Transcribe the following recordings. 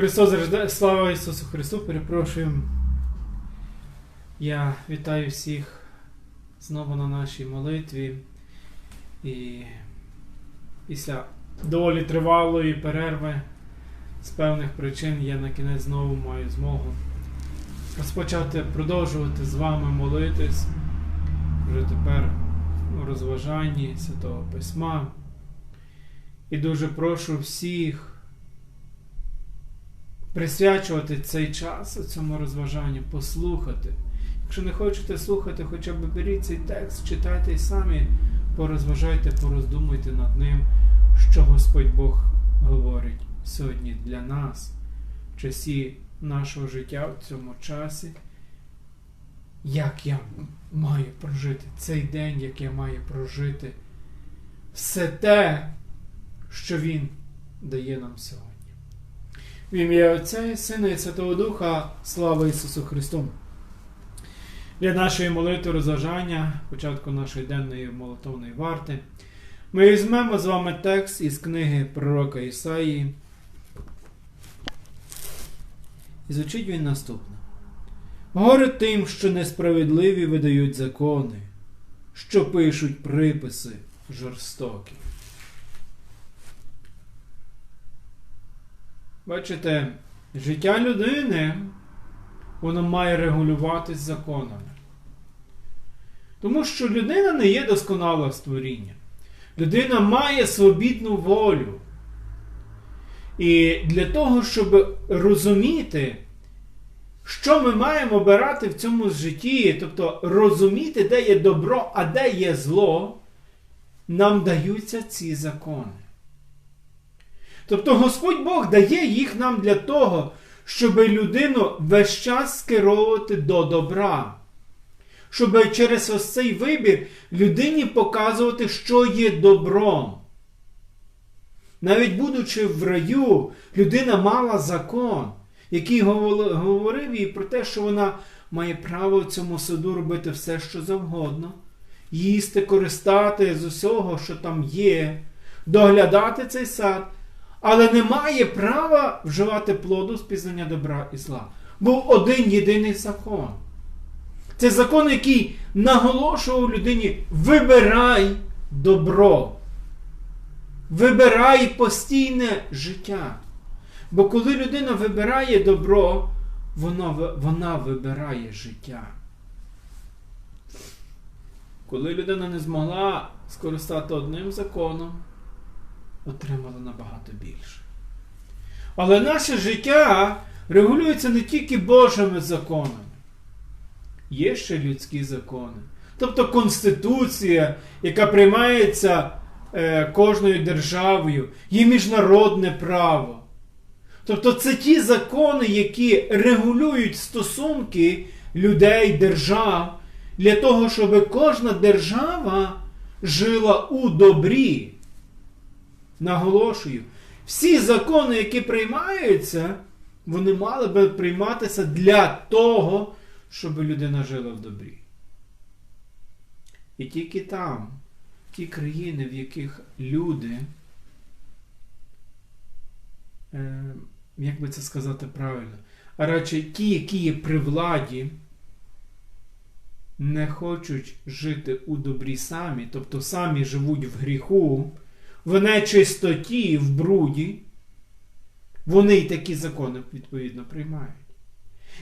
Христос рождає, слава Ісусу Христу, перепрошую. Я вітаю всіх знову на нашій молитві. І після доволі тривалої перерви з певних причин я на кінець знову маю змогу розпочати продовжувати з вами молитись вже тепер у розважанні Святого Письма. І дуже прошу всіх присвячувати цей час цьому розважанню, послухати. Якщо не хочете слухати, хоча б беріть цей текст, читайте і самі, порозважайте, пороздумуйте над ним, що Господь Бог говорить сьогодні для нас, в часі нашого життя в цьому часі. Як я маю прожити цей день, як я маю прожити все те, що Він дає нам сьогодні. В ім'я Отця і Сина і Святого Духа, слава Ісусу Христу! Для нашої молитви розважання, початку нашої денної молитовної варти, ми візьмемо з вами текст із книги пророка Ісаї. І звучить він наступно. Горе тим, що несправедливі видають закони, що пишуть приписи жорстокі. Бачите, життя людини, воно має регулюватись законами. Тому що людина не є досконале створіння. Людина має свобідну волю. І для того, щоб розуміти, що ми маємо обирати в цьому житті, тобто розуміти, де є добро, а де є зло, нам даються ці закони. Тобто Господь Бог дає їх нам для того, щоб людину весь час скеровувати до добра. Щоб через ось цей вибір людині показувати, що є добром. Навіть будучи в раю, людина мала закон, який говорив їй про те, що вона має право в цьому саду робити все, що завгодно, їсти, користати з усього, що там є, доглядати цей сад але не має права вживати плоду з пізнання добра і зла. Був один єдиний закон. Це закон, який наголошував людині: вибирай добро. Вибирай постійне життя. Бо коли людина вибирає добро, вона, вона вибирає життя. Коли людина не змогла скористати одним законом, отримали набагато більше. Але наше життя регулюється не тільки Божими законами, є ще людські закони. Тобто Конституція, яка приймається е, кожною державою, є міжнародне право. Тобто це ті закони, які регулюють стосунки людей, держав, для того, щоб кожна держава жила у добрі. Наголошую, всі закони, які приймаються, вони мали би прийматися для того, щоб людина жила в добрі. І тільки там, ті країни, в яких люди, е, як би це сказати правильно, а радше ті, які є при владі, не хочуть жити у добрі самі, тобто самі живуть в гріху в нечистоті, в бруді, вони й такі закони, відповідно, приймають.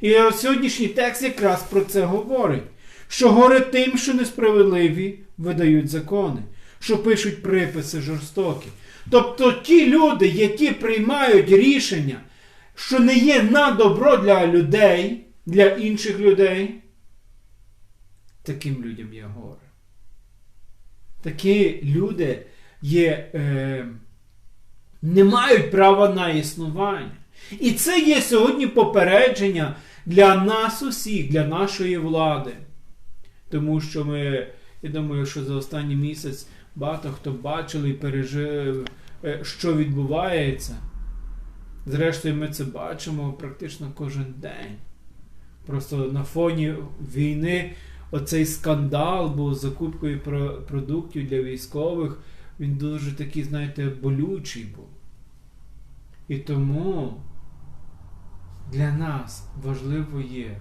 І сьогоднішній текст якраз про це говорить. Що горе тим, що несправедливі видають закони, що пишуть приписи жорстокі. Тобто ті люди, які приймають рішення, що не є на добро для людей, для інших людей, таким людям є горе. Такі люди є, е, не мають права на існування. І це є сьогодні попередження для нас усіх, для нашої влади. Тому що ми, я думаю, що за останній місяць багато хто бачили і пережив, е, що відбувається. Зрештою, ми це бачимо практично кожен день. Просто на фоні війни оцей скандал був з закупкою продуктів для військових він дуже такий, знаєте, болючий був. І тому для нас важливо є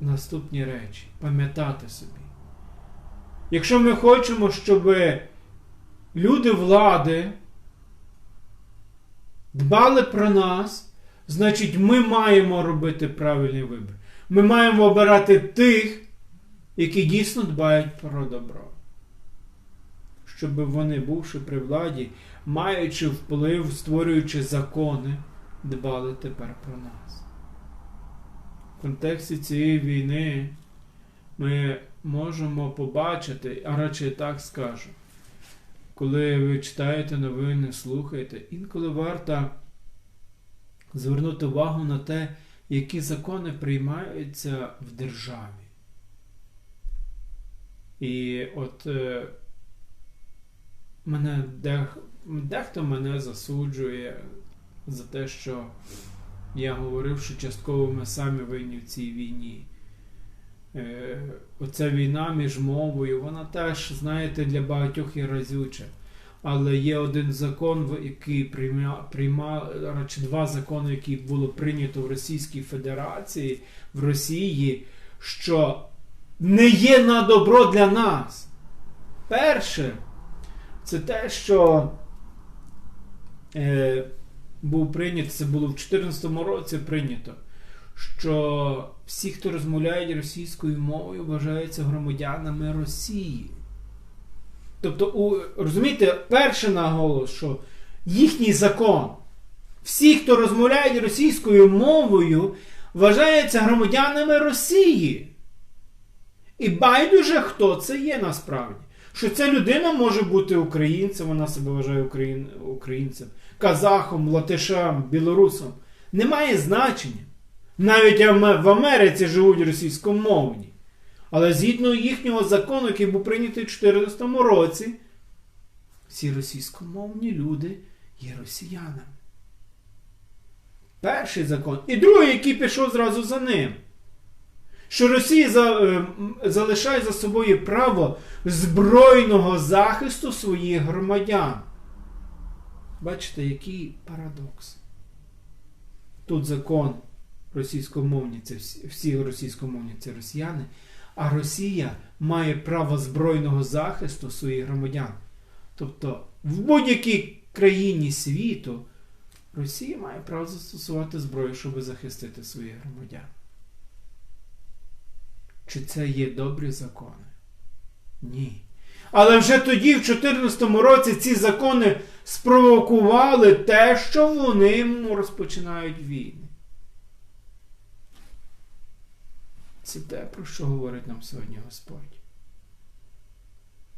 наступні речі. Пам'ятати собі. Якщо ми хочемо, щоб люди влади дбали про нас, значить ми маємо робити правильний вибір. Ми маємо обирати тих, які дійсно дбають про добро. Щоб вони, бувши при владі, маючи вплив, створюючи закони, дбали тепер про нас. В контексті цієї війни ми можемо побачити, а радше так скажу, коли ви читаєте новини, слухаєте, інколи варто звернути увагу на те, які закони приймаються в державі. І от е, мене дех, дехто мене засуджує за те, що я говорив, що частково ми самі винні в цій війні. Е, Оця війна між мовою, вона теж, знаєте, для багатьох є разюча. Але є один закон, який приймав, прийма, радше два закони, які було прийнято в Російській Федерації, в Росії, що не є на добро для нас. Перше, це те, що е, був прийнято, це було в 2014 році прийнято, що всі, хто розмовляють російською мовою, вважаються громадянами Росії. Тобто, у, розумієте, перший наголос, що їхній закон, всі, хто розмовляють російською мовою, вважаються громадянами Росії. І байдуже, хто це є насправді. Що ця людина може бути українцем, вона себе вважає україн, українцем, казахом, латишем, білорусом. Немає значення. Навіть в Америці живуть російськомовні. Але згідно їхнього закону, який був прийнятий у 2014 році, всі російськомовні люди є росіянами. Перший закон. І другий, який пішов зразу за ним. Що Росія е, залишає за собою право збройного захисту своїх громадян. Бачите, який парадокс. Тут закон російськомовні, це всі російськомовні це росіяни. А Росія має право збройного захисту своїх громадян. Тобто в будь-якій країні світу Росія має право застосувати зброю, щоб захистити своїх громадян. Чи це є добрі закони? Ні. Але вже тоді, в 2014 році, ці закони спровокували те, що вони розпочинають війни. Це те, про що говорить нам сьогодні Господь.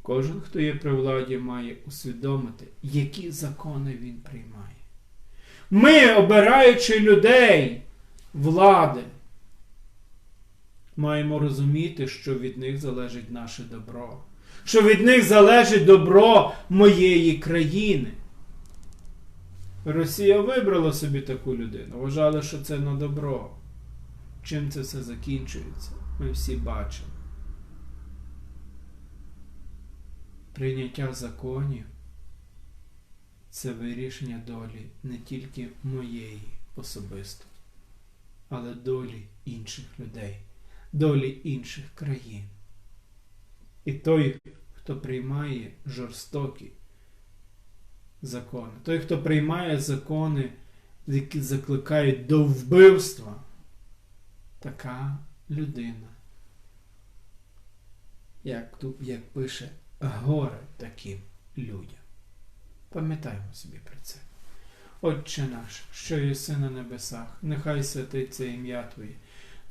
Кожен, хто є при владі, має усвідомити, які закони він приймає. Ми, обираючи людей влади, маємо розуміти, що від них залежить наше добро, що від них залежить добро моєї країни. Росія вибрала собі таку людину, вважала, що це на добро. Чим це все закінчується, ми всі бачимо. Прийняття законів це вирішення долі не тільки моєї особисто, але долі інших людей, долі інших країн. І той, хто приймає жорстокі закони, той, хто приймає закони, які закликають до вбивства така людина. Як тут, як пише, горе таким людям. Пам'ятаємо собі про це. Отче наш, що єси на небесах, нехай святиться ім'я Твоє,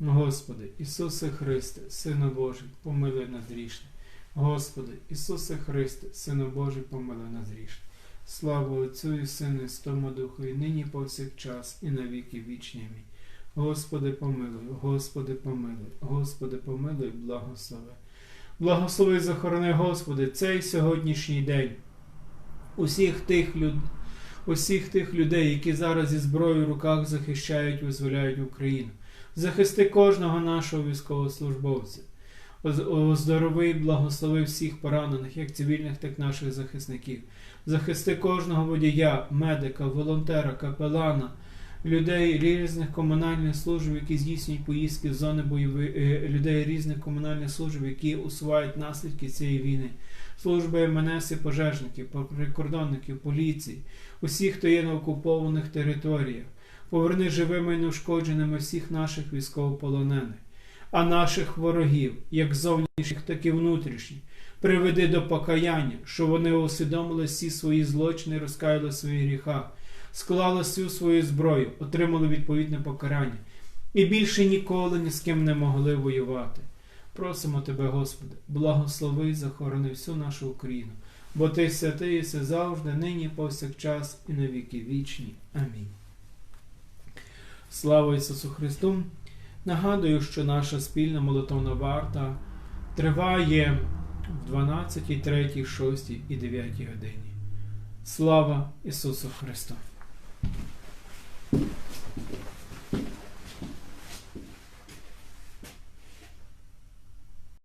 Господи, Ісусе Христе, Сину Божий, помилуй нас грішне. Господи, Ісусе Христе, Сину Божий, помилуй нас грішне. Слава Отцю і Сину, і Святому Духу, і нині повсякчас, і на віки вічні. Господи, помилуй, Господи, помилуй, Господи, помилуй, благослови. Благослови, захорони, Господи, цей сьогоднішній день. Усіх тих, люд... Усіх тих людей, які зараз зі зброєю в руках захищають, визволяють Україну. Захисти кожного нашого військовослужбовця. Оз- Оздорови і благослови всіх поранених, як цивільних, так і наших захисників. Захисти кожного водія, медика, волонтера, капелана, людей різних комунальних служб, які здійснюють поїздки з зони бойових, людей різних комунальних служб, які усувають наслідки цієї війни. Служби МНС і пожежників, прикордонників, поліції, усіх, хто є на окупованих територіях. Поверни живими і неушкодженими всіх наших військовополонених, а наших ворогів, як зовнішніх, так і внутрішніх, приведи до покаяння, що вони усвідомили всі свої злочини, розкаяли в своїх гріхах, склали всю свою зброю, отримали відповідне покарання і більше ніколи ні з ким не могли воювати. Просимо Тебе, Господи, благослови і захорони всю нашу Україну, бо Ти святий єси завжди, нині, повсякчас і на віки вічні. Амінь. Слава Ісусу Христу! Нагадую, що наша спільна молитовна варта триває в 12, 3, 6 і 9 годині. Слава Ісусу Христу!